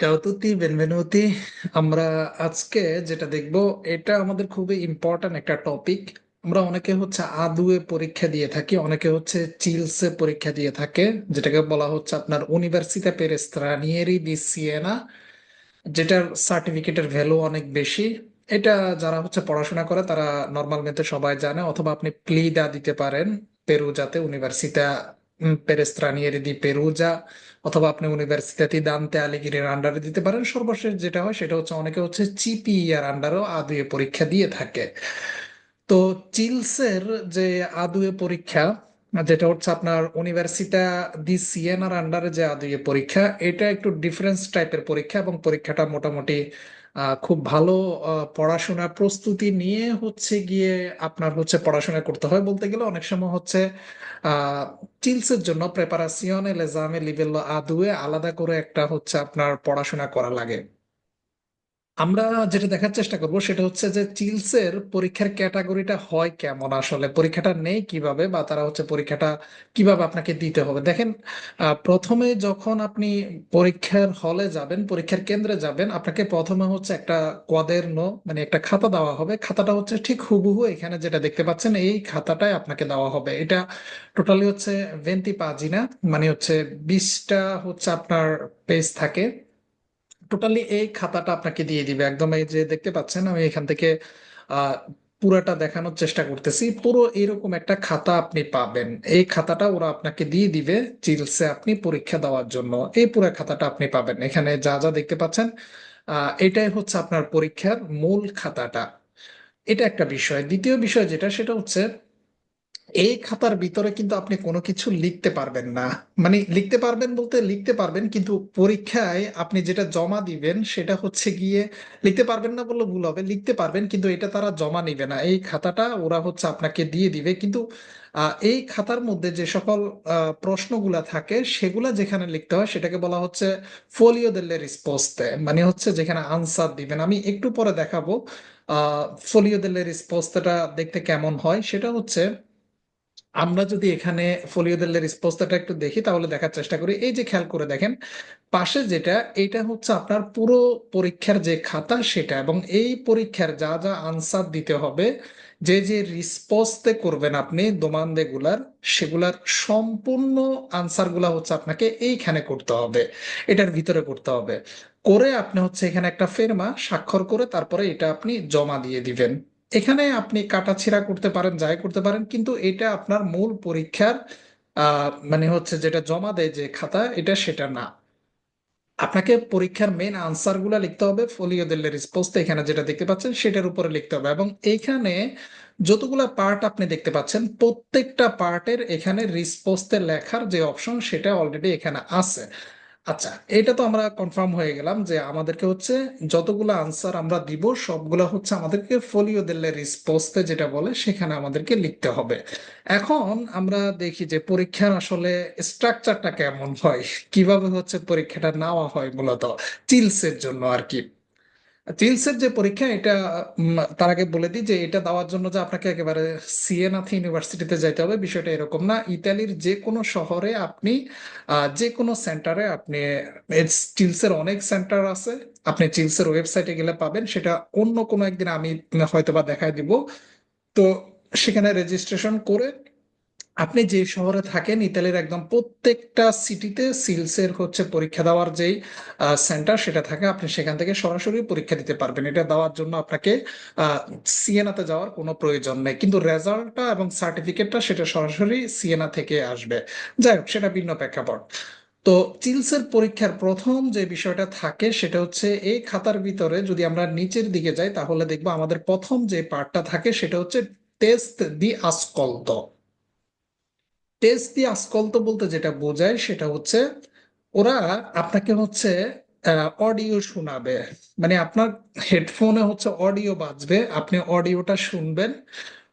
Tutti, benvenuti. আমরা আজকে যেটা দেখব এটা আমাদের খুবই ইম্পর্ট্যান্ট একটা টপিক আমরা অনেকে হচ্ছে আদুয়ে পরীক্ষা দিয়ে থাকি অনেকে হচ্ছে চিলসে পরীক্ষা দিয়ে থাকে যেটাকে বলা হচ্ছে আপনার ইউনিভার্সিতে per stranieri di Siena যেটার সার্টিফিকেটের ভ্যালু অনেক বেশি এটা যারা হচ্ছে পড়াশোনা করে তারা নর্মাল মেতে সবাই জানে অথবা আপনি প্লিডা দিতে পারেন পেরু যাতে ইউনিভার্সিটা per stranieri দি পেরুজা, অথবা আপনি ইউনিভার্সিটি দান্তে আলিগিরির আন্ডারে দিতে পারেন। সর্বশেষ যেটা হয়, সেটা হচ্ছে অনেকে হচ্ছে চিপিইয়ার আন্ডারও আদুয়ে পরীক্ষা দিয়ে থাকে। তো চিলসের যে আদুয়ে পরীক্ষা যেটা হচ্ছে আপনার ইউনিভার্সিটা দি সিয়েনার আন্ডারে যে আদুয়ে পরীক্ষা, এটা একটু ডিফারেন্স টাইপের পরীক্ষা এবং পরীক্ষাটা মোটামুটি খুব ভালো পড়াশোনা প্রস্তুতি নিয়ে হচ্ছে গিয়ে আপনার হচ্ছে পড়াশোনা করতে হয় বলতে গেলে অনেক সময় হচ্ছে চিলসের জন্য প্রেপারাসিয়নে লিভেলো আদুয়ে আলাদা করে একটা হচ্ছে আপনার পড়াশোনা করা লাগে। আমরা যেটা দেখার চেষ্টা করব সেটা হচ্ছে যে চিলসের পরীক্ষার ক্যাটাগরিটা হয় কেমন আসলে? পরীক্ষাটা নেই কীভাবে বা তারা হচ্ছে পরীক্ষাটা কীভাবে আপনাকে দিতে হবে? দেখেন প্রথমে যখন আপনি পরীক্ষার হলে যাবেন, পরীক্ষার কেন্দ্রে যাবেন, আপনাকে প্রথমে হচ্ছে একটা কোয়াদেরনো মানে একটা খাতা দেওয়া হবে। খাতাটা হচ্ছে ঠিক হুবহু এখানে যেটা দেখতে পাচ্ছেন, এই খাতাটাই আপনাকে দেওয়া হবে। এটা টোটালি হচ্ছে ভেন্তি পাজিনা মানে হচ্ছে বিশটা হচ্ছে আপনার পেজ থাকে। টোটালি এই খাতাটা আপনাকে দিয়ে দিবে। একদম এই যে দেখতে পাচ্ছেন, আমি এখান থেকে পুরোটা দেখানোর চেষ্টা করতেছি। পুরো এরকম একটা খাতা আপনি পাবেন। এই খাতাটা ওরা আপনাকে দিয়ে দিবে চিলসে আপনি পরীক্ষা দেওয়ার জন্য। এই পুরো খাতাটা আপনি পাবেন। এখানে যা যা দেখতে পাচ্ছেন এটাই হচ্ছে আপনার পরীক্ষার মূল খাতাটা। এটা একটা বিষয়। দ্বিতীয় বিষয় যেটা, সেটা হচ্ছে এই খাতার ভিতরে কিন্তু আপনি কোনো কিছু লিখতে পারবেন না। মানে লিখতে পারবেন বলতে লিখতে পারবেন, কিন্তু পরীক্ষায় আপনি যেটা জমা দিবেন সেটা হচ্ছে গিয়ে লিখতে পারবেন না বললে ভুল হবে, লিখতে পারবেন কিন্তু এটা তারা জমা নিবে না। এই খাতাটা ওরা হচ্ছে আপনাকে দিয়ে দিবে। কিন্তু এই খাতার মধ্যে যে সকল প্রশ্নগুলা থাকে সেগুলা যেখানে লিখতে হয় সেটাকে বলা হচ্ছে ফোলিও দেলে রিসপোস্তে মানে হচ্ছে যেখানে আনসার দিবেন। আমি একটু পরে দেখাবো আহ ফোলিও দেলে রিসপোস্তেটা দেখতে কেমন হয়। সেটা হচ্ছে আমরা যদি এখানে ফোলিওদের রেসপন্সটা একটু দেখি, তাহলে দেখার চেষ্টা করি। এই যে খেয়াল করে দেখেন, পাশে যেটা এটা হচ্ছে আপনার পুরো পরীক্ষার যে খাতা সেটা এবং এই পরীক্ষার যা যা আনসার দিতে হবে, যে যে রিসপন্সতে করবেন আপনি দোমান্দে গুলার সেগুলার সম্পূর্ণ আনসারগুলা হচ্ছে আপনাকে এইখানে করতে হবে, এটার ভিতরে করতে হবে। করে আপনি হচ্ছে এখানে একটা ফেরমা স্বাক্ষর করে তারপরে এটা আপনি জমা দিয়ে দিবেন। এখানে আপনি কাটাছেঁড়া করতে পারেন, যাই করতে পারেন, কিন্তু এটা আপনার মূল পরীক্ষার মানে হচ্ছে যেটা জমা দেয় যে খাতা, এটা সেটা না। আপনাকে পরীক্ষার মেন আনসারগুলা লিখতে হবে ফোলিও দেলে রিসপোস্ট এখানে যেটা দেখতে পাচ্ছেন, সেটার উপরে লিখতে হবে। এবং এইখানে যতগুলা পার্ট আপনি দেখতে পাচ্ছেন, প্রত্যেকটা পার্টের এখানে রিসপোস্টে লেখার যে অপশন সেটা অলরেডি এখানে আছে। আচ্ছা এটা তো আমরা কনফার্ম হয়ে গেলাম যে আমাদেরকে হচ্ছে যতগুলো আনসার আমরা দিব, সবগুলো হচ্ছে আমাদেরকে ফোলিও দিলে রিসপোস্টে যেটা বলে সেখানে আমাদেরকে লিখতে হবে। এখন আমরা দেখি যে পরীক্ষার আসলে স্ট্রাকচারটা কেমন হয়, কীভাবে হচ্ছে পরীক্ষাটা নেওয়া হয় মূলত চিলসের জন্য আর কি। চিলসের যে পরীক্ষা, এটা তার আগে বলে দিই যে এটা দেওয়ার জন্য যে আপনাকে একেবারে সিয়েনাথ ইউনিভার্সিটিতে যাইতে হবে, বিষয়টা এরকম না। ইতালির যে কোনো শহরে আপনি যে কোনো সেন্টারে আপনি চিলসের অনেক সেন্টার আছে, আপনি চিলসের ওয়েবসাইটে গেলে পাবেন, সেটা অন্য কোনো একদিন আমি, হয়তোবা দেখায় দিব। তো সেখানে রেজিস্ট্রেশন করে আপনি যে শহরে থাকেন, ইতালির একদম প্রত্যেকটা সিটিতে সিলসের হচ্ছে পরীক্ষা দেওয়ার যেই সেন্টার সেটা থাকে, আপনি সেখান থেকে সরাসরি পরীক্ষা দিতে পারবেন। এটা দেওয়ার জন্য আপনাকে সিয়েনাতে যাওয়ার কোনো প্রয়োজন নেই। কিন্তু রেজাল্টটা এবং সার্টিফিকেটটা সেটা সরাসরি সিয়েনা থেকে আসবে। যাই হোক, সেটা ভিন্ন প্রেক্ষাপট। তো চিলসের পরীক্ষার প্রথম যে বিষয়টা থাকে, সেটা হচ্ছে এই খাতার ভিতরে যদি আমরা নিচের দিকে যাই, তাহলে দেখব আমাদের প্রথম যে পার্টটা থাকে, সেটা হচ্ছে টেস্ট দি আসকল্ত টেস্ট দি তো বলতে যেটা বোঝায় সেটা হচ্ছে ওরা আপনাকে হচ্ছে অডিও শোনাবে। মানে আপনার হেডফোনে হচ্ছে অডিও বাজবে, আপনি অডিওটা শুনবেন।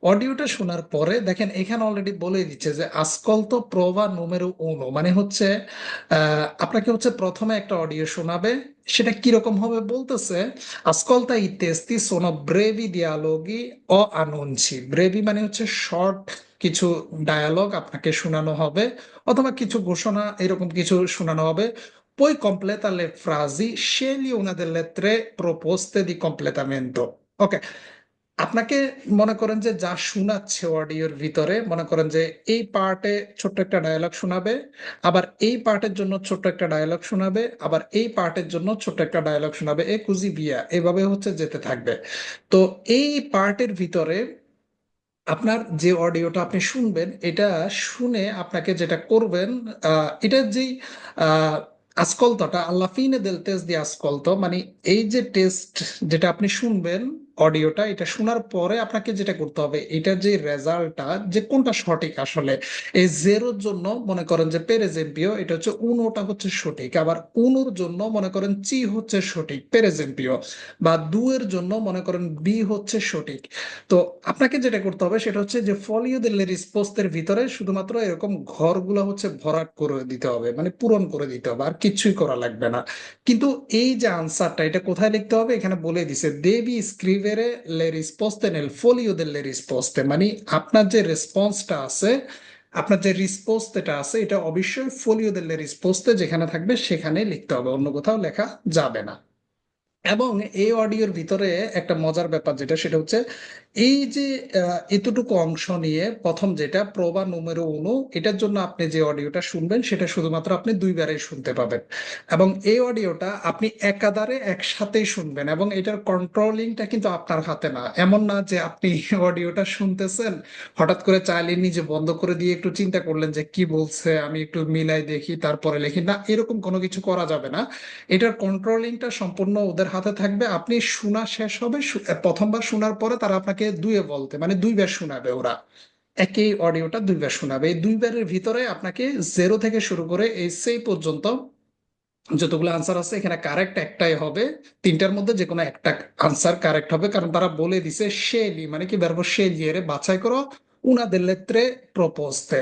অডিওটা শোনার পরে দেখেন এখানে অলরেডি বলে দিচ্ছে যে আসকল্ত প্রভা নুমেরো উনো মানে হচ্ছে আপনাকে হচ্ছে প্রথমে একটা অডিও শোনাবে সেটা কীরকম হবে বলতেছে ascolta i testi sono brevi dialoghi o annunci ব্রেভি মানে হচ্ছে শর্ট কিছু ডায়ালগ আপনাকে শোনানো হবে অথবা কিছু ঘোষণা এরকম কিছু শোনানো হবে Poi completa le frasi, scegli una delle di completamento. ওকে আপনাকে মনে করেন যে যা শোনাচ্ছে অডিওর ভিতরে মনে করেন যে এই পার্টে ছোট্ট একটা ডায়লগ শোনাবে আবার এই পার্টের জন্য ছোট্ট একটা ডায়লগ শোনাবে আবার এই পার্টের জন্য ছোট্ট একটা ডায়লগ শোনাবে। এ কুজি বিয়া এভাবে হচ্ছে যেতে থাকবে। তো এই পার্টের ভিতরে আপনার যে অডিওটা আপনি শুনবেন এটা শুনে আপনাকে যেটা করবেন এটার যেই আহ, আসকলতটা আল্লা ফিনে দেল টেস্ট দিয়ে আসকলত মানে এই যে টেস্ট যেটা আপনি শুনবেন অডিওটা, এটা শোনার পরে আপনাকে যেটা করতে হবে এটার যে রেজাল্টটা, যে কোনটা সঠিক আসলে, এই জেরোর জন্য মনে করেন যে পেরেজেম্পিও, এটা হচ্ছে উনোটা হচ্ছে সঠিক, আবার উনোর জন্য মনে করেন চি হচ্ছে সঠিক, পেরেজেম্পিও, বা দুয়ের জন্য মনে করেন বি হচ্ছে সঠিক। তো আপনাকে যেটা করতে হবে, সেটা হচ্ছে যে ফলিও দে রিসপোস্টের ভিতরে শুধুমাত্র এরকম ঘরগুলো হচ্ছে ভরাট করে দিতে হবে মানে পূরণ করে দিতে হবে, আর কিছুই করা লাগবে না। কিন্তু এই যে আনসারটা, এটা কোথায় লিখতে হবে? এখানে বলে দিছে, দেবি স্ক্রিভেরে লে রিসপোস্তে নেল ফলিও দে লে রিসপোস্তে মানে আপনার যে রেসপন্সটা আছে, আপনার যে রিসপোস্টেটা আছে, এটা অবশ্যই ফলিও দে লে রিসপোস্তে যেখানে থাকবে সেখানে লিখতে হবে, অন্য কোথাও লেখা যাবে না। এবং এই অডিওর ভিতরে একটা মজার ব্যাপার যেটা, সেটা হচ্ছে এই যে এতটুকু অংশ নিয়ে প্রথম যেটা প্রবা নুমেরো উনো এটার জন্য আপনি যে অডিওটা শুনবেন, সেটা শুধুমাত্র আপনি দুইবারই শুনতে পাবেন। এবং এই অডিওটা আপনি একাধারে একসাথেই শুনবেন এবং এটার কন্ট্রোলিংটা কিন্তু আপনার হাতে না। এমন না যে আপনি অডিওটা শুনতেছেন, হঠাৎ করে চাইলে নিজে বন্ধ করে দিয়ে একটু চিন্তা করলেন যে কি বলছে, আমি একটু মিলাই দেখি, তারপরে লিখি। না, এরকম কোনো কিছু করা যাবে না। এটার কন্ট্রোলিংটা সম্পূর্ণ ওদের হাতে থাকবে। আপনি শোনা শেষ হবে প্রথমবার শোনার পরে তারা আপনাকে দুয়ে বলতে মানে দুইবার শোনাবে ওরা। একই অডিওটা দুইবার শোনাবে। এই দুইবারের ভিতরে আপনাকে জেরো থেকে শুরু করে এই সেই পর্যন্ত যতগুলো আনসার আছে, এখানে কারেক্ট একটাই হবে। তিনটার মধ্যে যে কোনো একটা আনসার কারেক্ট হবে, কারণ তারা বলে দিছে শেলি মানে কি? ব্যর্ব শেলিয়ে বাছাই করো উনাদের লেত্রে প্রপোজতে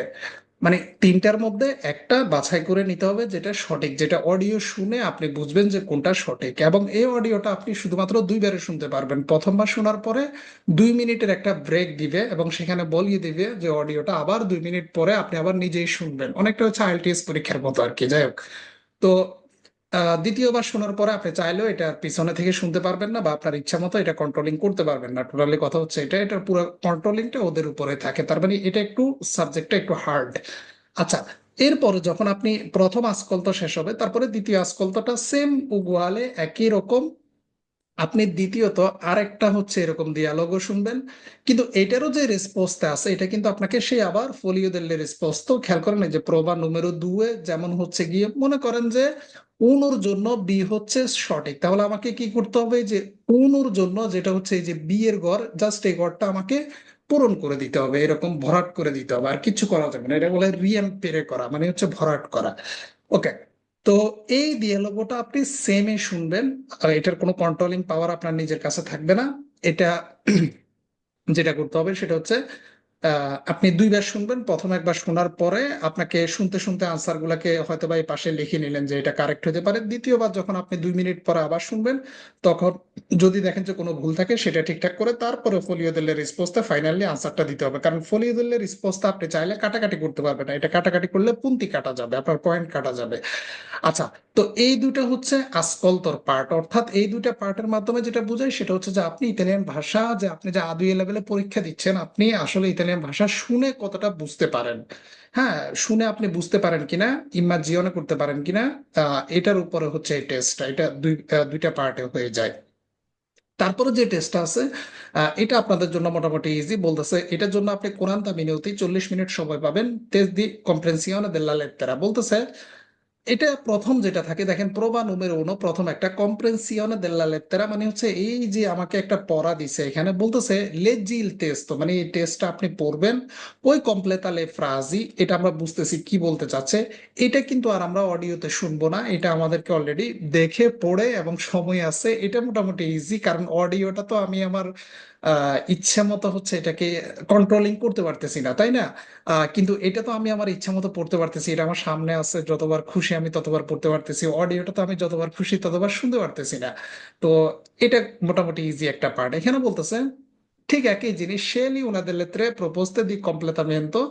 মানে তিনটার মধ্যে একটা বাছাই করে নিতে হবে যেটা সঠিক, যেটা অডিও শুনে আপনি বুঝবেন যে কোনটা সঠিক এবং এই অডিওটা আপনি শুধুমাত্র দুইবারে শুনতে পারবেন। প্রথমবার শোনার পরে দুই মিনিটের একটা ব্রেক দিবে এবং সেখানে বলিয়ে দিবে যে অডিওটা আবার দুই মিনিট পরে আপনি আবার নিজেই শুনবেন। অনেকটা হচ্ছে আইএলটিএস পরীক্ষার মতো আর কি, যাই হোক। তো দ্বিতীয়বার শোনার পরে আপনি চাইলেও এটা পিছনে থেকে শুনতে পারবেন না বা আপনার ইচ্ছা মতো এটা কন্ট্রোলিং করতে পারবেন না। টোটালি কথা হচ্ছে এটা, এটার পুরো কন্ট্রোলিংটা ওদের উপরে থাকে। তার মানে এটা একটু সাবজেক্টটা একটু হার্ড আচ্ছা এরপরে যখন আপনি প্রথম আস্কলতা শেষ হবে, তারপরে দ্বিতীয় আস্কলতাটা সেম উগুয়ালে একই রকম আপনি দ্বিতীয়ত আরেকটা হচ্ছে এরকম দিয়ালগও শুনবেন। কিন্তু এটারও যে রেসপন্সটা আছে, এটা কিন্তু আপনাকে সেই আবার ফোলিও দেল্লে তো খেয়াল করেন যে প্রবা নুমেরো দুয়ে যেমন হচ্ছে গিয়ে মনে করেন যে উনুর জন্য বি হচ্ছে সঠিক। তাহলে আমাকে কি করতে হবে? যে উনুর জন্য যেটা হচ্ছে এই যে বি এর ঘর জাস্ট এই ঘরটা আমাকে পূরণ করে দিতে হবে। এরকম ভরাট করে দিতে হবে। আর কিছু করা যাবে না। এটা বলে রিএম্পেরে করা মানে হচ্ছে ভরাট করা। ওকে তো এই ডিয়ালগটা আপনি সেমে শুনবেন। এটার কোনো কন্ট্রোলিং পাওয়ার আপনার নিজের কাছে থাকবে না। এটা যেটা করতে হবে সেটা হচ্ছে আপনি দুইবার শুনবেন, প্রথম একবার শোনার পরে আপনাকে শুনতে শুনতে আনসার গুলাকে হয়তো বা এই পাশে লিখে নিলেন যে এটা কারেক্ট হতে পারে। দ্বিতীয়বার যখন আপনি দুই মিনিট পরে আবার শুনবেন, তখন যদি দেখেন যে কোনো ভুল থাকে, সেটা ঠিকঠাক করে তারপরে ফোলিও দিলে রেসপন্সটা ফাইনালি আনসারটা দিতে হবে। কারণ ফোলিও দিলে রেসপন্সটা আপনি চাইলে কাটাকাটি করতে পারবেন না। এটা কাটাকাটি করলে পুন্তি কাটা যাবে, আপনার পয়েন্ট কাটা যাবে। আচ্ছা তো এই দুটো হচ্ছে আসকলতর পার্ট অর্থাৎ এই দুইটা পার্টের মাধ্যমে যেটা বোঝায় সেটা হচ্ছে যে আপনি ইতালিয়ান ভাষা, যে আপনি যে আদুই লেভেলে পরীক্ষা দিচ্ছেন, আপনি আসলে ইতালিয়ান ভাষা শুনে কতটা বুঝতে পারেন? হ্যাঁ শুনে আপনি বুঝতে পারেন কিনা ইমাজিয়নে করতে পারেন কিনা এটার উপরে হচ্ছে এই টেস্টটা এটা দুই দুইটা পার্টে হয়ে যায়। তারপরে যে টেস্টটা আছে এটা আপনাদের জন্য মোটামুটি ইজি বলতেছে, এটার জন্য আপনি কোরআন অতি চল্লিশ মিনিট সময় পাবেন। টেস্ট দি কম্প্রেন্সিয়ন দেল্লা লেত্তেরা বলতেছে এটা প্রথম যেটা থাকে, দেখেন প্রবা নুমের উনো প্রথম একটা কম্প্রেনসিয়নে দেল্লা লেত্তেরা মানে হচ্ছে এই যে আমাকে একটা পড়া দিছে, এখানে বলতেছে লেজিল টেস্ট মানে এই টেস্টটা আপনি পড়বেন, ওই কমপ্লেতা লে ফ্রাজি এটা আমরা বুঝতেছি কি বলতে চাচ্ছে, এটা কিন্তু আর আমরা অডিওতে শুনব না, এটা আমাদেরকে অলরেডি দেখে, পড়ে এবং সময় আছে, এটা মোটামুটি ইজি কারণ অডিওটা তো আমি আমার ইচ্ছা মতো হচ্ছে এটাকে কন্ট্রোলিং করতে পারতেছি না, তাই না? কিন্তু এটা তো আমি আমার ইচ্ছা মতো পড়তে পারতেছি, এটা আমার সামনে আছে, যতবার খুশি আমি ততবার পড়তে পারতেছি অডিওটা তো আমি যতবার খুশি ততবার শুনতে পারতেছি না। তো এটা মোটামুটি ইজি একটা পার্ট এখানে বলতেছে, ঠিক একই জিনিস সেলই ওনাদের ক্ষেত্রে দি di completamento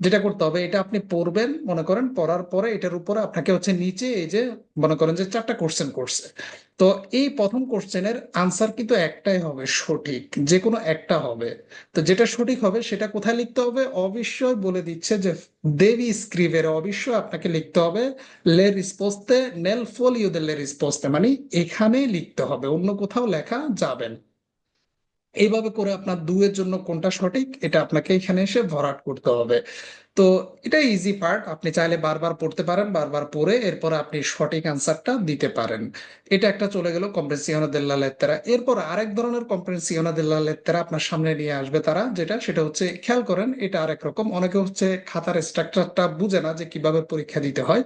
যেটা করতে হবে, এটা আপনি পড়বেন, মনে করেন, পড়ার পরে এটার উপরে আপনাকে হচ্ছে নিচে এই যে, মনে করেন যে চারটা কোশ্চেন করছে। তো এই প্রথম কোশ্চেনের আনসার কিন্তু একটাই হবে সঠিক, যে কোনো একটা হবে। তো যেটা সঠিক হবে সেটা কোথায় লিখতে হবে? অবশ্যই বলে দিচ্ছে যে দেবী স্ক্রিভের অবশ্যই আপনাকে লিখতে হবে, লে রিসপোস্তে, নেল ফোলিও দে লে রিসপোস্তে। মানে এখানেই লিখতে হবে, অন্য কোথাও লেখা যাবেন এইভাবে করে আপনার দুয়ের জন্য কোনটা সঠিক, এটা আপনাকে এখানে এসে ভরাট করতে হবে। তো এটা ইজি পার্ট আপনি চাইলে বারবার পড়তে পারেন, বারবার পড়ে এরপর আপনি সঠিক আনসারটা দিতে পারেন। এটা একটা চলে গেল কম্প্রেসিওনা দেল্লা লেত্তেরা এরপর আরেক ধরনের কম্প্রেসিওনা দেল্লা লেত্তেরা আপনার সামনে নিয়ে আসবে তারা, যেটা সেটা হচ্ছে, খেয়াল করেন, এটা আরেক রকম। অনেকে হচ্ছে খাতার স্ট্রাকচারটা বুঝে না যে কীভাবে পরীক্ষা দিতে হয়।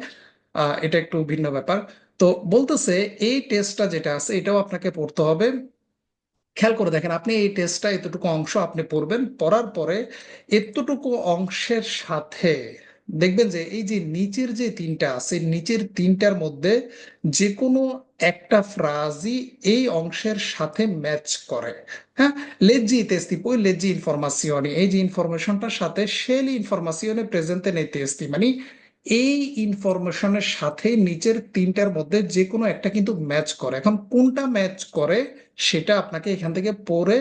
এটা একটু ভিন্ন ব্যাপার। তো বলতেছে, এই টেস্টটা যেটা আছে, এটাও আপনাকে পড়তে হবে। খেয়াল করে দেখেন, আপনি এই টেস্টটা এতটুকু অংশ আপনি পড়বেন, পড়ার পরে এতটুকু অংশের সাথে দেখবেন যে এই যে নিচের যে তিনটা আছে, নিচের তিনটার মধ্যে যে কোনো একটা ফ্রাজই এই অংশের সাথে ম্যাচ করে। হ্যাঁ? I testi poi leggi informazioni এই যে ইনফরমেশনটার সাথে scegli informazioni presente nei testi মানে এই ইনফরমেশনের সাথে নিচের তিনটার মধ্যে যে কোনো একটা কিন্তু ম্যাচ করে। এখন কোনটা ম্যাচ করে সেটা আপনাকে এখান থেকে পড়ে,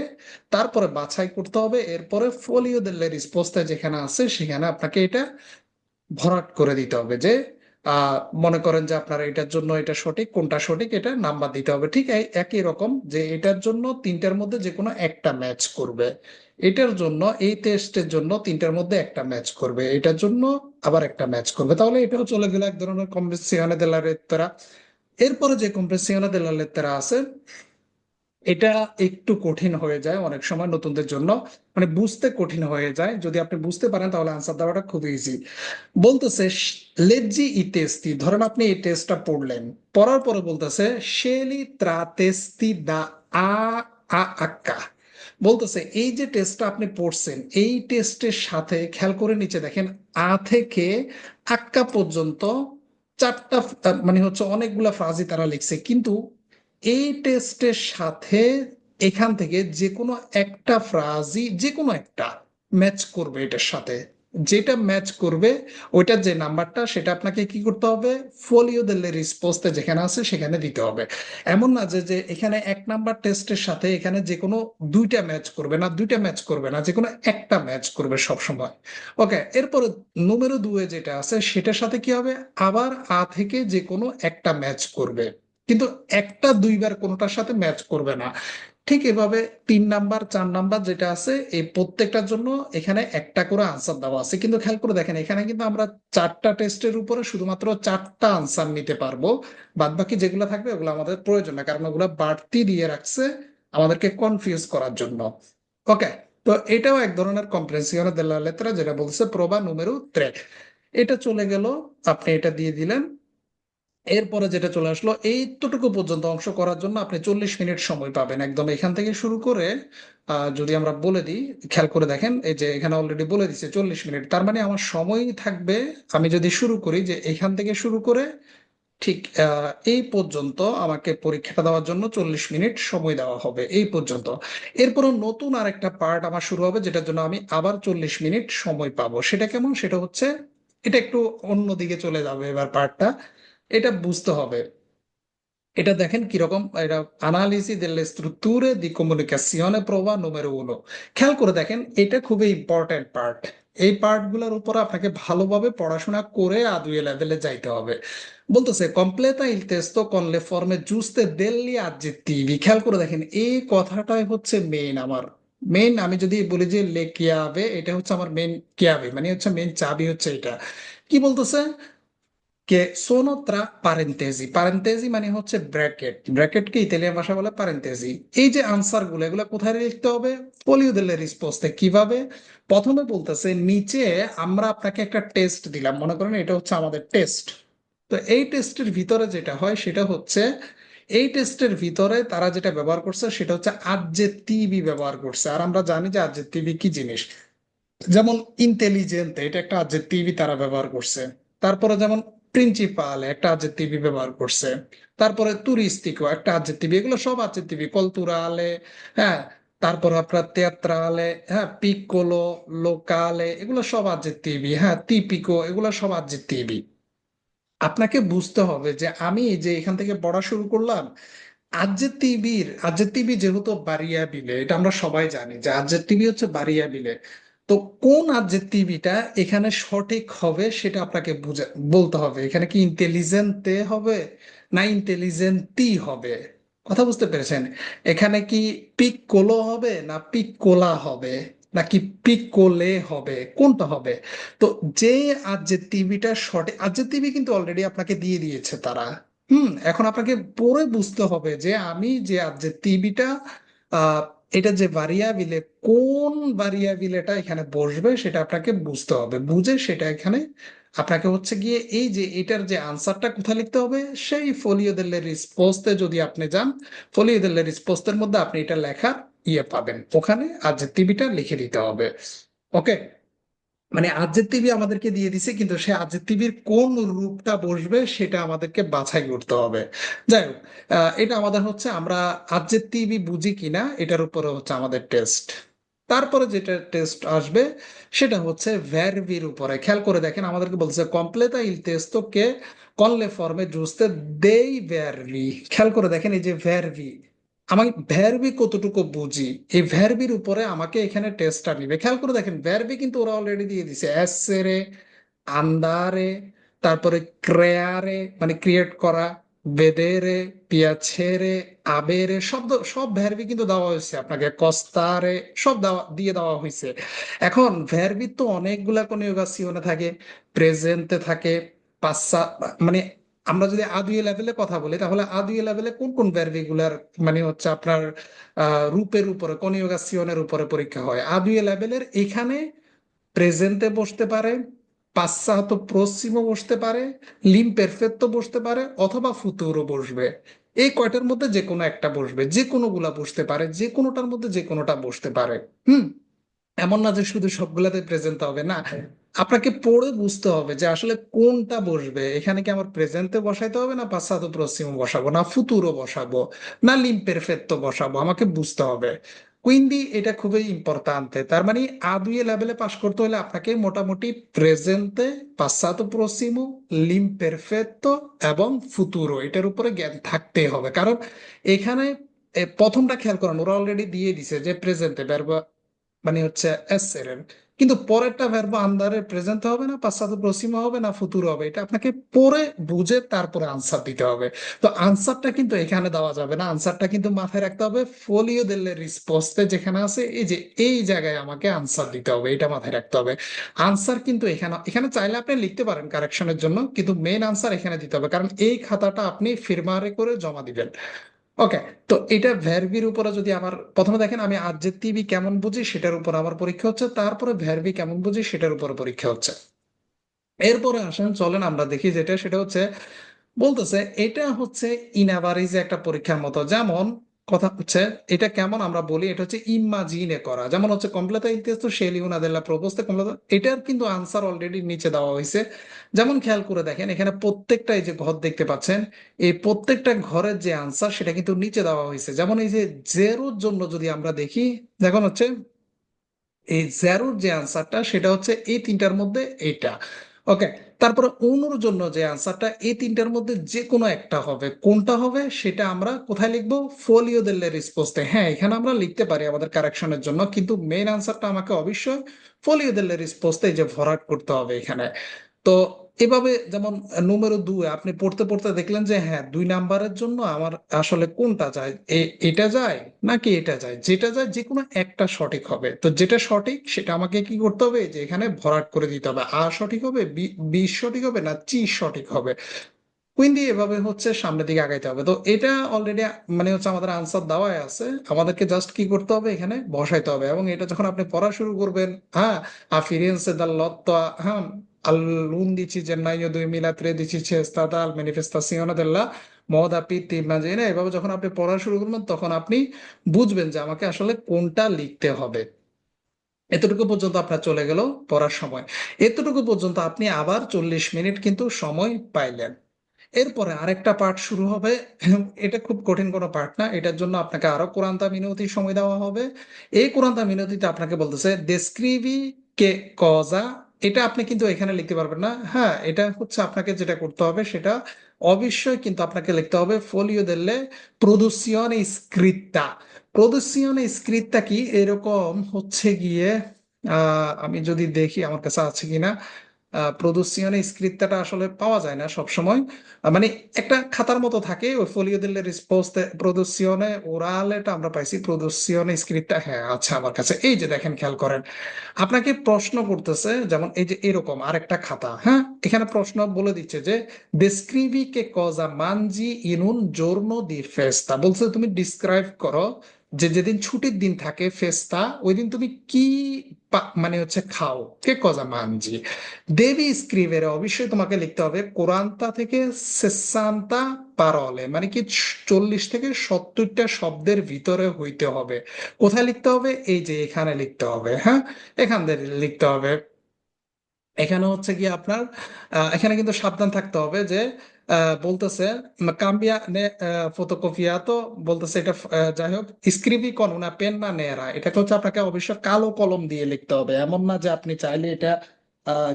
তারপরে বাছাই করতে হবে, এরপরে ফোলিও দেল্লে রিসপোস্তা যেখানে আছে সেখানে আপনাকে এটা ভরাট করে দিতে হবে যে মনে করেন যে আপনার এটার জন্য এটা সঠিক, কোনটা সঠিক, এটা নাম্বার দিতে হবে। ঠিক একই রকম যে এটার জন্য তিনটার মধ্যে যে কোনো একটা ম্যাচ করবে। এটার জন্য, এই টেস্টের জন্য তিনটার মধ্যে একটা ম্যাচ করবে। এটার জন্য আবার একটা ম্যাচ করবে। তাহলে এটাও চলে গেল এক ধরনের কম্প্রেসিওনে দেলা লেত্তেরা এরপরে যে কম্প্রেসিওনে দেলা লেত্তেরা আছে, এটা একটু কঠিন হয়ে যায় অনেক সময় নতুনদের জন্য। মানে বুঝতে কঠিন হয়ে যায়। যদি আপনি বুঝতে পারেন, তাহলে আনসার দেওয়াটা খুব ইজি বলতেছে লেজি ই টেস্টি ধরেন আপনি এই টেস্টটা পড়লেন। পড়ার পরে বলতেছে শেলি ত্রা তেস্তি দা আ আ আক্কা বলতেছে, এই যে টেস্টটা আপনি পড়ছেন, এই টেস্টের সাথে খেয়াল করে নিচে দেখেন, আ থেকে আক্কা পর্যন্ত চারটা মানে হচ্ছে অনেকগুলা ফ্রাজি তারা লিখছে। কিন্তু এই টেস্টের সাথে এখান থেকে যে কোনো একটা ফ্রাজি যে কোনো একটা ম্যাচ করবে এটার সাথে। যেটা ম্যাচ করবে ওইটার যে নাম্বারটা, সেটা আপনাকে কি করতে হবে? ফোলিও দেলে রিসপোস্তে যেখানে আছে, সেখানে দিতে হবে। এমন না যে যে এখানে এক নাম্বার টেস্টের সাথে এখানে যে কোনো দুইটা ম্যাচ করবে না, দুইটা ম্যাচ করবে না, যে কোনো একটা ম্যাচ করবে সব সময় ওকে এরপরে নুমেরো দুয়ে যেটা আছে, সেটার সাথে কি হবে? আবার আ থেকে যে কোনো একটা ম্যাচ করবে। কিন্তু একটা দুইবার কোনোটার সাথে ম্যাচ করবে না। ঠিক এভাবে তিন নাম্বার, চার নাম্বার যেটা আছে, এই প্রত্যেকটার জন্য এখানে একটা করে আনসার দেওয়া আছে। কিন্তু খেয়াল করে দেখেন, এখানে কিন্তু আমরা চারটা টেস্টের উপরে শুধুমাত্র চারটা আনসার নিতে পারব। বাদ বাকি যেগুলো থাকবে ওগুলো আমাদের প্রয়োজন না, কারণ ওগুলো বাড়তি দিয়ে রাখছে আমাদেরকে কনফিউজ করার জন্য। ওকে তো এটাও এক ধরনের লেত্রা যেটা বলছে, প্রবা নুমেরু ত্রে এটা চলে গেল, আপনি এটা দিয়ে দিলেন এরপরে যেটা চলে আসলো, এইতটুকু পর্যন্ত অংশ করার জন্য আপনি চল্লিশ মিনিট সময় পাবেন। একদম এখান থেকে শুরু করে যদি আমরা বলে দিই, খেয়াল করে দেখেন, এই যে এখানে অলরেডি বলে দিচ্ছে চল্লিশ মিনিট, তার মানে আমার সময় থাকবে, আমি যদি শুরু করি যে এখান থেকে শুরু করে ঠিক এই পর্যন্ত আমাকে পরীক্ষাটা দেওয়ার জন্য চল্লিশ মিনিট সময় দেওয়া হবে, এই পর্যন্ত। এরপর নতুন আরেকটা পার্ট আমার শুরু হবে, যেটার জন্য আমি আবার চল্লিশ মিনিট সময় পাবো। সেটা কেমন? সেটা হচ্ছে, এটা একটু অন্যদিকে চলে যাবে এবার পার্টটা এটা বুঝতে হবে। এটা দেখেন কীরকম, এটা আনালিসি delle strutture di comunicazione prova numero uno খেয়াল করে দেখেন, এটা খুবই ইম্পর্টেন্ট পার্ট এই পার্টগুলোর উপর আপনাকে ভালোভাবে পড়াশোনা করে আদুয়ে লেভেলে যাইতে হবে। বলতেছে কমপ্লেতা testo con le forme giuste degli aggettivi খেয়াল করে দেখেন, এই কথাটাই হচ্ছে মেইন আমার। মেইন আমি যদি বলি যে লে chiave এটা হচ্ছে আমার মেইন chiave মানে হচ্ছে মেইন চাবি হচ্ছে এটা। কি বলতেছে? কে সোনো ত্রা পারেন্তেজি পারেন্তেজি মানে হচ্ছে ব্র্যাকেট। ব্র্যাকেটকে ইতালিয়ান ভাষা বলে পারেন্তেজি এই যে আনসারগুলো, এগুলো কোথায় লিখতে হবে? ফোলিও দেলে রিসপোস্তে কীভাবে? প্রথমে বলতেছে, নিচে আমরা আপনাকে একটা টেস্ট দিলাম। মনে করেন এটা হচ্ছে আমাদের টেস্ট তো এই টেস্টের ভিতরে যেটা হয়, সেটা হচ্ছে, এই টেস্টের ভিতরে তারা যেটা ব্যবহার করছে, সেটা হচ্ছে আজেক্টিভি ব্যবহার করছে। আর আমরা জানি যে আজেক্টিভি কি জিনিস? যেমন ইন্টেলিজেন্ট এটা একটা আজেক্টিভি তারা ব্যবহার করছে। তারপরে যেমন প্রিন্সিপাল একটা আজেক্টিভি ব্যবহার করছে। তারপরে তুরিস্টিকো একটা আজেক্টিভি এগুলো সব আজেক্টিভি কলতুরালে হ্যাঁ তারপর আপনার তেয়াত্রালে হ্যাঁ পিকোলো লোকালে এগুলো সব আজেক্টিভই হ্যাঁ তিপিকো এগুলো সব আজেক্টিভই আপনাকে বুঝতে হবে যে আমি যে এখান থেকে পড়া শুরু করলাম আজেক্টিভির আজেক্টিভি যেহেতু বাড়িয়া বিলে এটা আমরা সবাই জানি যে আজেক্টিভি হচ্ছে বারিয়াবিলে তো কোন আজেক্টিভিটা এখানে সঠিক হবে সেটা আপনাকে বুঝে, বলতে হবে। এখানে কি ইন্টেলিজেন্টে হবে না ইন্টেলিজেন্টই হবে? কথা বুঝতে পেরেছেন? এখানে কি পিক কোলো হবে না পিক কোলা হবে? নাকি পিক কোলে হবে? কোনটা হবে? তো যে আজেক্টিভিটা সঠিক আজেক্টিভি কিন্তু অলরেডি আপনাকে দিয়ে দিয়েছে তারা। হুম, এখন আপনাকে পড়ে বুঝতে হবে যে আমি যে আজেক্টিভিটা আহ এটা যে ভারিয়াবিলে কোন ভারিয়াবিলেটা এখানে বসবে সেটা আপনাকে বুঝতে হবে। বুঝে সেটা এখানে আপনাকে হচ্ছে গিয়ে এই যে এটার যে আনসারটা কোথায় লিখতে হবে? সেই ফোলিও দেলে রিসপোস্তে যদি আপনি যান ফোলিও দেলে রিসপোস্তের মধ্যে আপনি এটা লেখা ইয়ে পাবেন। ওখানে আর যে টিভিটা লিখে দিতে হবে। ওকে মানে আজেক্টিভি আমাদেরকে দিয়ে দিছে, কিন্তু সে আজেক্টিভির কোন রূপটা বসবে সেটা আমাদেরকে বাছাই করতে হবে। যাই হোক এটা আমাদের হচ্ছে আমরা আজেক্টিভি বুঝি কিনা, এটার উপরে হচ্ছে আমাদের টেস্ট তারপরে যেটা টেস্ট আসবে, সেটা হচ্ছে ভ্যারভির উপরে। খেয়াল করে দেখেন, আমাদেরকে বলছে কমপ্লেতা ইল con le forme giuste dei verbi খেয়াল করে দেখেন, এই যে ভ্যারভি আমি ভ্যারবি কতটুকু বুঝি? এই ভ্যারবির উপরে আমাকে এখানে টেস্টটা নিবে। খেয়াল করে দেখেন ভ্যারবি কিন্তু ওরা অলরেডি দিয়ে দিছে। এসেরে আন্দারে তারপরে ক্রেয়ারে মানে ক্রিয়েট করা বেদেরে পিয়াছেরে আবেরে সব সব ভ্যারবি কিন্তু দেওয়া হয়েছে আপনাকে। কস্তারে সব দেওয়া, দিয়ে দেওয়া হয়েছে। এখন ভ্যারবি তো অনেকগুলা কনিউগাসিওনে থাকে প্রেজেন্টে থাকে পাসা মানে আমরা যদি আদুয়ে লেভেলে কথা বলি, তাহলে আদুয়ে লেভেলে কোন কোন ভ্যারবি গুলার মানে হচ্ছে আপনার রূপের উপরে কনিউগাসিওনের উপরে পরীক্ষা হয়? আদুয়ে লেভেলের এখানে প্রেজেন্টে বসতে পারে, পাশ্চাত্য প্রসিমও বসতে পারে লিম পেরফেক্টো বসতে পারে, অথবা ফুতুরও বসবে। এই কয়টার মধ্যে যে কোনো একটা বসবে, যে কোনোগুলা বসতে পারে, যে কোনোটার মধ্যে যে কোনোটা বসতে পারে। হুম? এমন না যে শুধু সবগুলাতে প্রেজেন্ট হবে, না। আপনাকে পড়ে বুঝতে হবে যে আসলে কোনটা বসবে। এখানে কি আমার প্রেজেন্টে বসাইতে হবে না পাশ্চাত্য প্রসিমো বসাবো, না ফুতুরো বসাবো, না লিম পেরফেক্টো বসাবো? আমাকে বুঝতে হবে। কুইন্দি এটা খুবই ইম্পর্তান্তে তার মানে আদুয়ে লেভেলে পাস করতে হলে আপনাকে মোটামুটি প্রেজেন্টে পাশ্চাত্য প্রসিমো লিম পেরফেক্টো এবং ফুতুরো এটার উপরে জ্ঞান থাকতে হবে। কারণ এখানে প্রথমটা খেয়াল করেন, ওরা অলরেডি দিয়ে দিছে যে প্রেজেন্টে মানে হচ্ছে এসেরেন কিন্তু পরেরটা ভার্ব আন্দারে প্রেজেন্ট হবে না পাশ্চাত্য প্রসিমা হবে না ফুতুর হবে। এটা আপনাকে পরে বুঝে, তারপরে আনসার দিতে হবে। তো আনসারটা কিন্তু এখানে দেওয়া যাবে না। আনসারটা কিন্তু মাথায় রাখতে হবে ফোলিও দেলে রিসপোস্টে যেখানে আছে, এই যে এই জায়গায় আমাকে আনসার দিতে হবে, এটা মাথায় রাখতে হবে। আনসার কিন্তু এখানে এখানে চাইলে আপনি লিখতে পারেন কারেকশনের জন্য, কিন্তু মেইন আনসার এখানে দিতে হবে, কারণ এই খাতাটা আপনি ফিরমারে করে জমা দিবেন। ওকে তো এটা ভ্যারভির উপরে যদি আমার, প্রথমে দেখেন আমি আর যে টিভি কেমন বুঝি সেটার উপর আমার পরীক্ষা হচ্ছে, তারপরে ভ্যারভি কেমন বুঝি সেটার উপর পরীক্ষা হচ্ছে। এরপরে আসেন, চলেন আমরা দেখি যেটা, সেটা হচ্ছে, বলতেছে এটা হচ্ছে ইনাভারিজ একটা পরীক্ষার মতো। যেমন কথা হচ্ছে, এটা কেমন আমরা বলি? এটা হচ্ছে ইমাজিনে করা। যেমন হচ্ছে কমপ্লেতা ইতিহাস scegli una della proposte completa এটার কিন্তু আনসার অলরেডি নিচে দেওয়া হয়েছে। যেমন খেয়াল করে দেখেন, এখানে প্রত্যেকটা এই যে ঘর দেখতে পাচ্ছেন, এই প্রত্যেকটা ঘরের যে আনসার সেটা কিন্তু নিচে দেওয়া হয়েছে। যেমন এই যে জেরোর জন্য যদি আমরা দেখি, দেখুন হচ্ছে, এই জেরোর যে আনসারটা সেটা হচ্ছে এই তিনটার মধ্যে এটা ওকে তারপরে অনুর জন্য যে আনসারটা এই তিনটার মধ্যে যে কোনো একটা হবে, কোনটা হবে সেটা আমরা কোথায় লিখব? ফোলিও দেলে রিসপোস্টে হ্যাঁ এখানে আমরা লিখতে পারি আমাদের কারেকশনের জন্য, কিন্তু মেইন আনসারটা আমাকে অবশ্যই ফোলিও দেলে রিসপোস্টে যে ভরাট করতে হবে এখানে। তো এভাবে যেমন নুমেরো দুই, আপনি পড়তে পড়তে দেখলেন যে হ্যাঁ দুই নাম্বারের জন্য আমার আসলে কোনটা যায়? এটা যায় নাকি এটা যায়? যেটা যায় যে কোনো একটা সঠিক হবে। তো যেটা সঠিক সেটা আমাকে কি করতে হবে? যে এখানে ভরাট করে দিতে হবে। আ সঠিক হবে, বি সঠিক হবে না চি সঠিক হবে। কুইন্দি এভাবে হচ্ছে সামনের দিকে আগাইতে হবে। তো এটা অলরেডি মানে হচ্ছে আমাদের আনসার দেওয়াই আছে। আমাদেরকে জাস্ট কি করতে হবে? এখানে বসাইতে হবে। এবং এটা যখন আপনি পড়া শুরু করবেন হ্যাঁ আফিরিয়েন্সে lotto a- হ্যাঁ all'11 gennaio 2013 c'è stata la manifestazione della moda pitti immagine এভাবে যখন আপনি পড়া শুরু করবেন তখন আপনি বুঝবেন যে আমাকে আসলে কোনটা লিখতে হবে এতটুকু পর্যন্ত আপনার চলে গেল পড়ার সময় এতটুকু পর্যন্ত আপনি আবার চল্লিশ মিনিট কিন্তু সময় পাইলেন এরপরে আরেকটা পার্ট শুরু হবে এটা খুব কঠিন কোনো পার্ট না এটার জন্য আপনাকে আরও কোরআন্তা মিনতি সময় দেওয়া হবে এই কোরআন্তা মিনতিতে আপনাকে বলতেছে ডেসক্রিবি কে কজা এটা আপনি কিন্তু এখানে লিখতে পারবেন না। হ্যাঁ এটা হচ্ছে আপনাকে যেটা করতে হবে সেটা অবশ্যই কিন্তু আপনাকে লিখতে হবে ফোলিও দিলে প্রদূষণ স্ক্রিপ্টটা প্রদূষণ স্ক্রিপ্টটা কি? এরকম হচ্ছে গিয়ে আমি যদি দেখি আমার কাছে আছে কিনা। প্রদুসিয়নে স্ক্রিপ্টাটা আসলে পাওয়া যায় না সব সময় মানে একটা খাতার মতো থাকে, ওই ফোলিও দিলে রিসপোস্তে প্রদুসিয়নে ওরালেটা আমরা পাইছি প্রদুসিয়নে স্ক্রিপ্টটা হ্যাঁ আচ্ছা আমার কাছে এই যে দেখেন, খেয়াল করেন। আপনাকে প্রশ্ন করতেছে, যেমন এই যে এরকম আরেকটা খাতা হ্যাঁ? এখানে প্রশ্ন বলে দিচ্ছে যে ডেসক্রিবি কে কজা মানজি ইনুন জোর্নো দি ফেস্তা বলছে, তুমি ডিসক্রাইব করো যে যেদিন ছুটির দিন থাকে, ফেস্তা ওই দিন তুমি কি মানে হচ্ছে খাও? কে কজা মানজি? দেবী স্ক্রিভের অবশ্যই তোমাকে লিখতে হবে কোরআনটা থেকে সেসান্তা পারলে মানে কি চল্লিশ থেকে সত্তরটা শব্দের ভিতরে হইতে হবে। কোথায় লিখতে হবে? এই যে এখানে লিখতে হবে হ্যাঁ? এখান থেকে লিখতে হবে। এখানে হচ্ছে কি আপনার এখানে কিন্তু সাবধান থাকতে হবে যে বলতেছে কাম্বিয়া নে ফটোকপিয়া তো বলতেছে এটা যাই হোক, স্ক্রিবি কোন না, পেন না নেরা এটাকে হচ্ছে আপনাকে অবশ্য কালো কলম দিয়ে লিখতে হবে। এমন না যে আপনি চাইলে এটা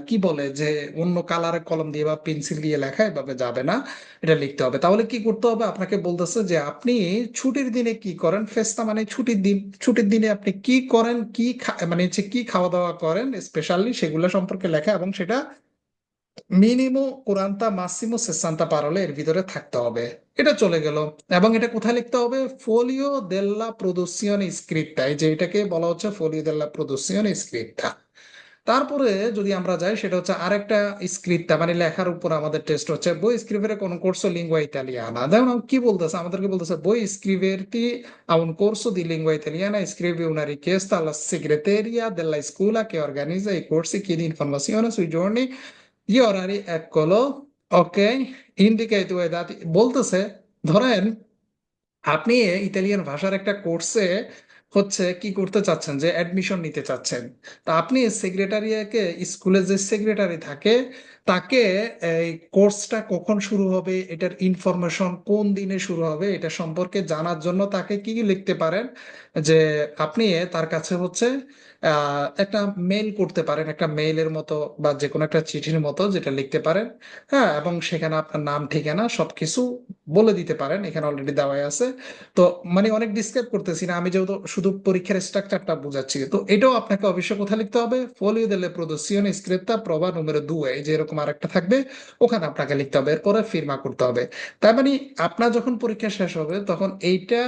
কি বলে যে অন্য কালারের কলম দিয়ে বা পেন্সিল দিয়ে লেখা এভাবে যাবে না, এটা লিখতে হবে। তাহলে কি করতে হবে? আপনাকে বলতেছে যে আপনি ছুটির দিনে কি করেন? ফেস্তা মানে ছুটির দিন, ছুটির দিনে আপনি কি করেন, কি মানে হচ্ছে কি খাওয়া দাওয়া করেন স্পেশালি সেগুলো সম্পর্কে লেখা এবং সেটা মিনিমো কোরান্তা মাসিমো সেসান্তা পারলে এর ভিতরে থাকতে হবে। এটা চলে গেল। এবং এটা কোথায় লিখতে হবে? ফোলিও দেল্লা প্রদুসিয়নে স্ক্রিপ্টা যে এটাকে বলা হচ্ছে ফোলিও দেল্লা প্রদুসিয়নে স্ক্রিপ্টা তারপরে যদি আমরা যাই, সেটা হচ্ছে আরেকটা স্ক্রিপ্ট মানে লেখার উপর আমাদের টেস্ট হচ্ছে, বই স্ক্রিপের কোন কোর্স লিঙ্গুয়া ইতালিয়ানা দেখুন কি বলতেছে? আমাদেরকে বলতেছে, বই স্ক্রিপের টি আমন দি লিঙ্গুয়া ইতালিয়ানা স্ক্রিপ ইউনারি কেস তালা সেক্রেটেরিয়া দেলা স্কুল কে অর্গানাইজ এই কোর্সে কি ইনফরমেশন সুই জর্নি ই অরারি এক কলো ওকে ইন্ডিকেট ওয়ে দ্যাট বলতেছে, ধরেন, আপনি ইতালিয়ান ভাষার একটা কোর্সে হচ্ছে কি করতে চাচ্ছেন, যে অ্যাডমিশন নিতে চাচ্ছেন। তা আপনি সেক্রেটারিয়াকে স্কুলে যে সেক্রেটারি থাকে, তাকে, এই কোর্সটা কখন শুরু হবে, এটার ইনফরমেশন কোন দিনে শুরু হবে, এটা সম্পর্কে জানার জন্য তাকে কি লিখতে পারেন, যে আপনি তার কাছে হচ্ছে একটা মেইল করতে পারেন, একটা মেইলের মতো বা যে কোনো একটা চিঠির মতো যেটা লিখতে পারেন হ্যাঁ এবং সেখানে আপনার নাম, ঠিকানা সবকিছু বলে দিতে পারেন, এখানে অলরেডি দেওয়াই আছে। তো মানে অনেক ডিসক্রাইব করতেছি না, আমি যেহেতু শুধু পরীক্ষার স্ট্রাকচারটা বুঝাচ্ছি। তো এটাও আপনাকে অবশ্যই কোথায় লিখতে হবে? ফোলিও দেলে প্রদর্শন স্ক্রিপ্টা প্রবা numero due, এই যে এরকম আরেকটা থাকবে, ওখানে আপনাকে লিখতে হবে, এরপরে ফিরমা করতে হবে। তার মানে আপনার যখন পরীক্ষা শেষ হবে, তখন এইটা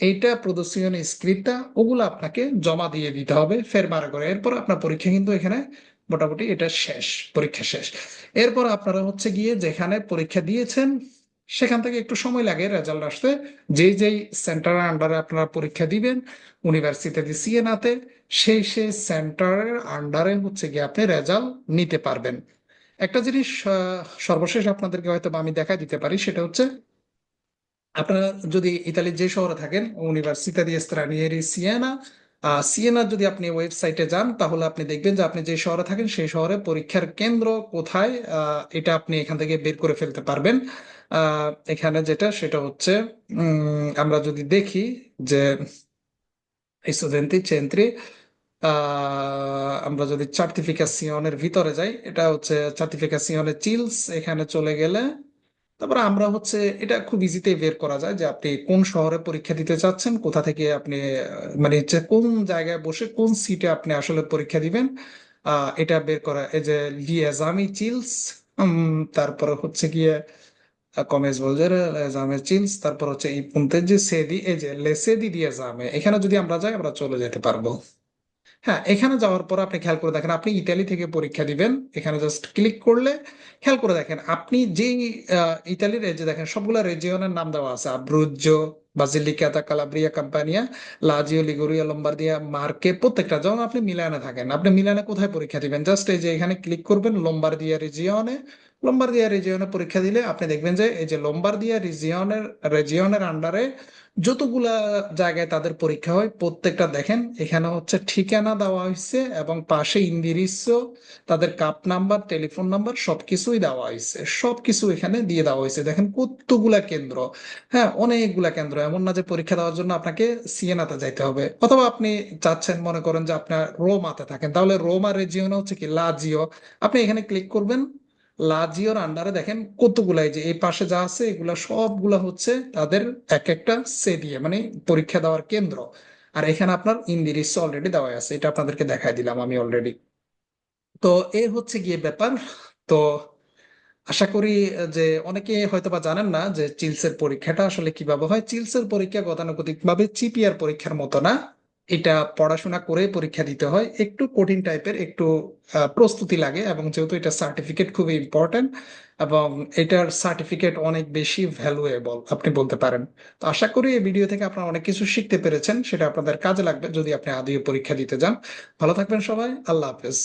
এইটা প্রদর্শন স্ক্রিপ্টটা ওগুলো আপনাকে জমা দিয়ে দিতে হবে ফেরবার করে। এরপর আপনার পরীক্ষা কিন্তু এখানে মোটামুটি এটা শেষ, পরীক্ষা শেষ। এরপর আপনারা হচ্ছে গিয়ে যেখানে পরীক্ষা দিয়েছেন, সেখান থেকে একটু সময় লাগে রেজাল্ট আসতে। যেই যেই সেন্টারের আন্ডারে আপনারা পরীক্ষা দিবেন ইউনিভার্সিটি দি সিএনাতে সেই সেই সেন্টারের আন্ডারে হচ্ছে গিয়ে আপনি রেজাল্ট নিতে পারবেন। একটা জিনিস সর্বশেষ আপনাদেরকে হয়তো আমি দেখা দিতে পারি, সেটা হচ্ছে আপনারা যদি ইতালির যে শহরে থাকেন ইউনিভার্সিটি দি স্ত্রানিয়েরি সিয়েনা সিয়েনা যদি আপনি ওয়েবসাইটে যান, তাহলে আপনি দেখবেন যে আপনি যে শহরে থাকেন, সেই শহরে পরীক্ষার কেন্দ্র কোথায় এটা আপনি এখান থেকে বের করে ফেলতে পারবেন। এখানে যেটা, সেটা হচ্ছে আমরা যদি দেখি যে স্টুডেন্টি চেন্ত্রি আমরা যদি সার্টিফিকেশনের ভিতরে যাই, এটা হচ্ছে সার্টিফিকেশনের চিলস এখানে চলে গেলে তারপরে আমরা হচ্ছে এটা খুব ইজিতে বের করা যায় যে আপনি কোন শহরে পরীক্ষা দিতে চাচ্ছেন, কোথা থেকে আপনি মানে কোন জায়গায় বসে কোন সিটে আপনি আসলে পরীক্ষা দিবেন এটা বের করা, এই যে লিয়াজামি চিলস তারপরে হচ্ছে গিয়ে come svolgere l'esame চিলস, তারপর হচ্ছে এই যে সেদি, এই যে লেসেদি দিয়ে esame এখানে যদি আমরা যাই আমরা চলে যেতে পারব। হ্যাঁ এখানে যাওয়ার পর আপনি খেয়াল করে দেখেন আপনি ইতালি থেকে পরীক্ষা দিবেন এখানে জাস্ট ক্লিক করলে খেয়াল করে দেখেন আপনি আহ, ইতালির যে দেখেন সবগুলা রেজিয়নের নাম দেওয়া আছে Abruzzo Basilicata Calabria Campania Lazio Liguria Lombardia Marche প্রত্যেকটা যেমন আপনি মিলানে থাকেন আপনি মিলানে কোথায় পরীক্ষা দিবেন জাস্ট এই যে এখানে ক্লিক করবেন লম্বার্দিয়া রিজিয়নে লোম্বার্দিয়া রিজিয়নে পরীক্ষা দিলে আপনি দেখবেন যে এই যে লোম্বার্দিয়া রিজিয়নের রিজিয়নের আন্ডারে যতগুলা জায়গায় তাদের পরীক্ষা হয়, প্রত্যেকটা দেখেন, এখানে হচ্ছে ঠিকানা দেওয়া হয়েছে এবং পাশে ইন্দিরিস্য, তাদের কাপ নাম্বার টেলিফোন নাম্বার সবকিছুই দেওয়া হয়েছে সবকিছু এখানে দিয়ে দেওয়া হয়েছে দেখেন কতগুলা কেন্দ্র। হ্যাঁ অনেকগুলা কেন্দ্র। এমন না যে পরীক্ষা দেওয়ার জন্য আপনাকে সিয়েনাতে যাইতে হবে। অথবা আপনি চাচ্ছেন, মনে করেন যে আপনার রোমাতে থাকেন। তাহলে রোমা রেজিওনে হচ্ছে কি? লাজিও। আপনি এখানে ক্লিক করবেন। লাজিওর আন্ডারে দেখেন কতগুলা এই যে এই পাশে যা আছে, এগুলা সবগুলা হচ্ছে তাদের এক একটা সে দিয়ে মানে পরীক্ষা দেওয়ার কেন্দ্র। আর এখানে আপনার ইন্দিরিস অলরেডি দেওয়া আছে, এটা আপনাদেরকে দেখাই দিলাম আমি অলরেডি তো এ হচ্ছে গিয়ে ব্যাপার। তো আশা করি যে অনেকে হয়তো বা জানেন না যে চিলসের পরীক্ষাটা আসলে কীভাবে হয়। চিলসের পরীক্ষা গতানুগতিক ভাবে চিপিআর পরীক্ষার মতো না। এটা পড়াশোনা করে পরীক্ষা দিতে হয়। একটু কঠিন টাইপের একটু প্রস্তুতি লাগে এবং যেহেতু এটা সার্টিফিকেট খুবই ইম্পর্টেন্ট এবং এটার সার্টিফিকেট অনেক বেশি ভ্যালুয়েবল আপনি বলতে পারেন। তো আশা করি এই ভিডিও থেকে আপনারা অনেক কিছু শিখতে পেরেছেন, সেটা আপনাদের কাজে লাগবে যদি আপনি আদিও পরীক্ষা দিতে যান। ভালো থাকবেন সবাই, আল্লাহ হাফেজ।